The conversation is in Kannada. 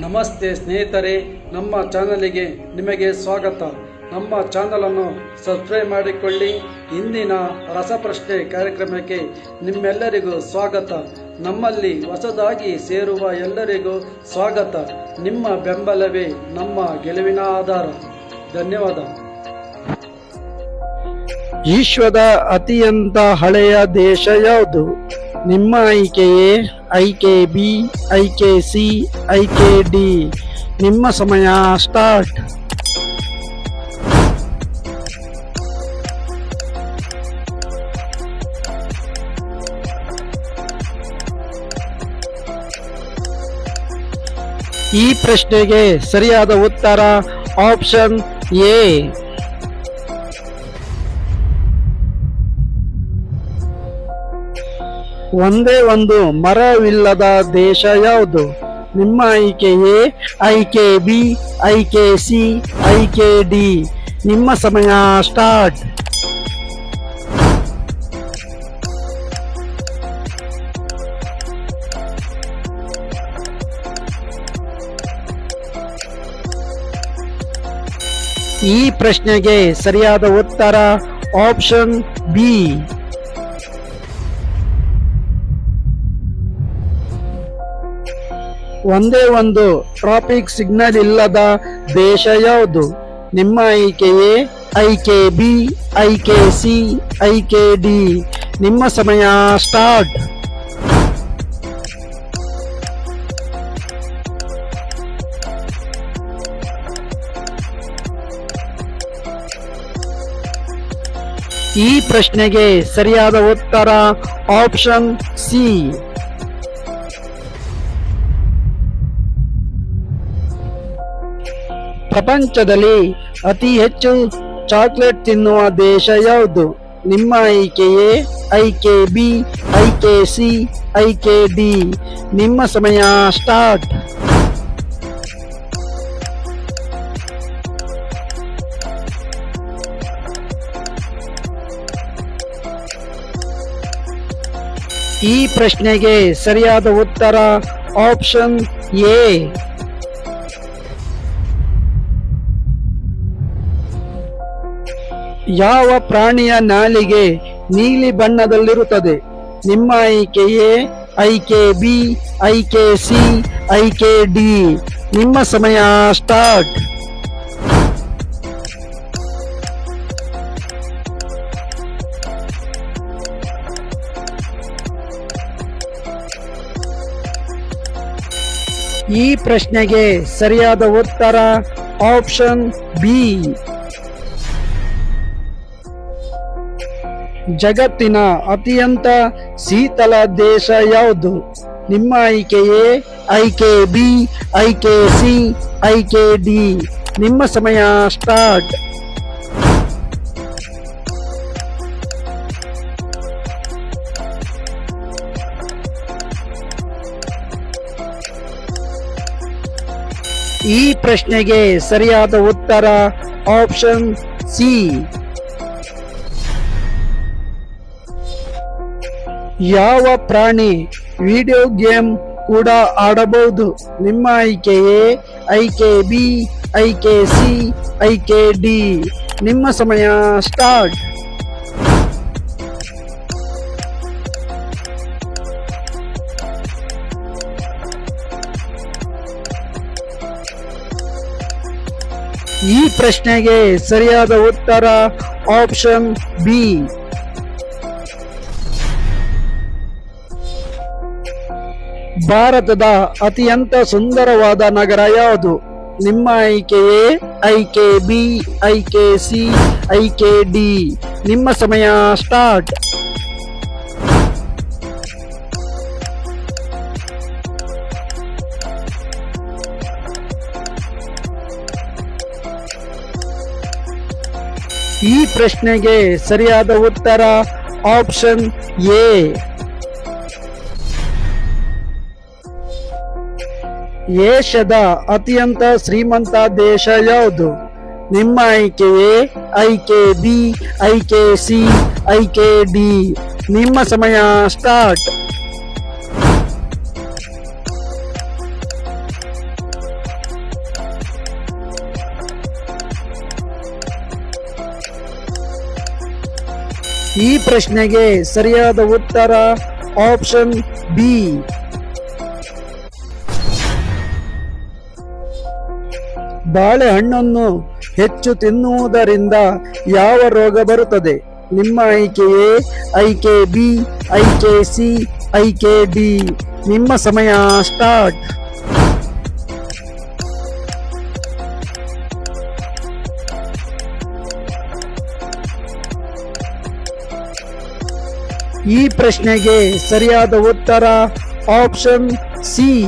ನಮಸ್ತೆ ಸ್ನೇಹಿತರೆ, ನಮ್ಮ ಚಾನಲಿಗೆ ನಿಮಗೆ ಸ್ವಾಗತ. ನಮ್ಮ ಚಾನಲನ್ನು ಸಬ್ಸ್ಕ್ರೈಬ್ ಮಾಡಿಕೊಳ್ಳಿ. ಇಂದಿನ ರಸಪ್ರಶ್ನೆ ಕಾರ್ಯಕ್ರಮಕ್ಕೆ ನಿಮ್ಮೆಲ್ಲರಿಗೂ ಸ್ವಾಗತ. ನಮ್ಮಲ್ಲಿ ಹೊಸದಾಗಿ ಸೇರುವ ಎಲ್ಲರಿಗೂ ಸ್ವಾಗತ. ನಿಮ್ಮ ಬೆಂಬಲವೇ ನಮ್ಮ ಗೆಲುವಿನ ಆಧಾರ. ಧನ್ಯವಾದ. ವಿಶ್ವದ ಅತ್ಯಂತ ಹಳೆಯ ದೇಶ ಯಾವುದು? ನಿಮ್ಮ ಆಯ್ಕೆಯೇ? ಐಕೆ ಬಿ ಐಕೆ ಸಿ ಐಕೆ ಡಿ. ನಿಮ್ಮ ಸಮಯ ಸ್ಟಾರ್ಟ್ ಈ ಪ್ರಶ್ನೆಗೆ ಸರಿಯಾದ ಉತ್ತರ ಆಪ್ಷನ್ ಎ ಒಂದೇ ಒಂದು ಮರವಿಲ್ಲದ ದೇಶ ಯಾವುದು? ನಿಮ್ಮ ಆಯ್ಕೆ ಎ ಐಕೆ ಬಿ, ಐಕೆ ಸಿ, ಐಕೆ ಡಿ. ನಿಮ್ಮ ಸಮಯ ಸ್ಟಾರ್ಟ್. ಈ ಪ್ರಶ್ನೆಗೆ ಸರಿಯಾದ ಉತ್ತರ ಆಪ್ಷನ್ ಬಿ. ಒಂದೇ ಒಂದು ಟ್ರಾಫಿಕ್ ಸಿಗ್ನಲ್ ಇಲ್ಲದ ದೇಶ ಯಾವುದು? ನಿಮ್ಮ ಆಯ್ಕೆಯೇ ಐಕೆ ಬಿ ಐಕೆ ಸಿ ಐಕೆ ಡಿ ನಿಮ್ಮ ಸಮಯ ಸ್ಟಾರ್ಟ್. ಈ ಪ್ರಶ್ನೆಗೆ ಸರಿಯಾದ ಉತ್ತರ ಆಪ್ಷನ್ ಸಿ. ಪ್ರಪಂಚದಲ್ಲಿ ಅತಿ ಹೆಚ್ಚು ಚಾಕ್ಲೇಟ್ ತಿನ್ನುವ ದೇಶ ಯಾವುದು? ನಿಮ್ಮ ಆಯ್ಕೆಯೇ ಐಕೆ ಬಿ ಐಕೆ ಸಿ ಐಕೆ ಡಿ. ನಿಮ್ಮ ಸಮಯ ಸ್ಟಾರ್ಟ್. ಈ ಪ್ರಶ್ನೆಗೆ ಸರಿಯಾದ ಉತ್ತರ ಆಪ್ಷನ್ ಎ. ಯಾವ ಪ್ರಾಣಿಯ ನಾಲಿಗೆ ನೀಲಿ ಬಣ್ಣದಲ್ಲಿರುತ್ತದೆ? ನಿಮ್ಮ ಆಯ್ಕೆಯೇ ಐಕೆ ಬಿ ಐಕೆ ಸಿ ಐಕೆ ಡಿ. ನಿಮ್ಮ ಸಮಯ ಸ್ಟಾರ್ಟ್. ಈ ಪ್ರಶ್ನೆಗೆ ಸರಿಯಾದ ಉತ್ತರ ಆಪ್ಷನ್ ಬಿ. ಜಗತ್ತಿನ ಅತ್ಯಂತ ಶೀತಲ ದೇಶ ಯಾವುದು? ನಿಮ್ಮ ಆಯ್ಕೆಯೇ ಐಕೆ ಬಿ ಐಕೆ ಸಿ ಐಕೆ ಡಿ. ನಿಮ್ಮ ಸಮಯ ಸ್ಟಾರ್ಟ್. ಈ ಪ್ರಶ್ನೆಗೆ ಸರಿಯಾದ ಉತ್ತರ ಆಪ್ಷನ್ ಸಿ. ಯಾವ ಪ್ರಾಣಿ ವಿಡಿಯೋ ಗೇಮ್ ಕೂಡ ಆಡಬಹುದು? ನಿಮ್ಮ ಆಯ್ಕೆಯೇ? ಐಕೆ ಬಿ ಐಕೆ ಸಿ ಐಕೆ ಡಿ. ನಿಮ್ಮ ಸಮಯ ಸ್ಟಾರ್ಟ್. ಈ ಪ್ರಶ್ನೆಗೆ ಸರಿಯಾದ ಉತ್ತರ ಆಪ್ಷನ್ ಬಿ. ಭಾರತದ ಅತ್ಯಂತ ಸುಂದರವಾದ ನಗರ ಯಾವುದು? ನಿಮ್ಮ ಆಯ್ಕೆಯೇ ಐಕೆ ಬಿ, ಐಕೆ ಸಿ, ಐಕೆ ಡಿ. ನಿಮ್ಮ ಸಮಯ ಸ್ಟಾರ್ಟ್. ಈ ಪ್ರಶ್ನೆಗೆ ಸರಿಯಾದ ಉತ್ತರ ಆಪ್ಷನ್ ಎ. ಏಷ್ಯಾದ ಅತ್ಯಂತ ಶ್ರೀಮಂತ ದೇಶ ಯಾವುದು? ನಿಮ್ಮ ಆಯ್ಕೆಯೇ ಐಕೆ ಬಿ ಐಕೆ ಸಿ ಐಕೆ ಡಿ ನಿಮ್ಮ ಸಮಯ ಸ್ಟಾರ್ಟ್. ಈ ಪ್ರಶ್ನೆಗೆ ಸರಿಯಾದ ಉತ್ತರ ಆಪ್ಷನ್ ಬಿ. ಬಾಳೆಹಣ್ಣನ್ನು ಹೆಚ್ಚು ತಿನ್ನುವುದರಿಂದ ಯಾವ ರೋಗ ಬರುತ್ತದೆ? ನಿಮ್ಮ ಆಯ್ಕೆಯೇ? ಐಕೆ ಬಿ ಐಕೆ ಸಿ ಐಕೆ ಡಿ. ನಿಮ್ಮ ಸಮಯ ಸ್ಟಾರ್ಟ್. ಈ ಪ್ರಶ್ನೆಗೆ ಸರಿಯಾದ ಉತ್ತರ ಆಪ್ಷನ್ ಸಿ.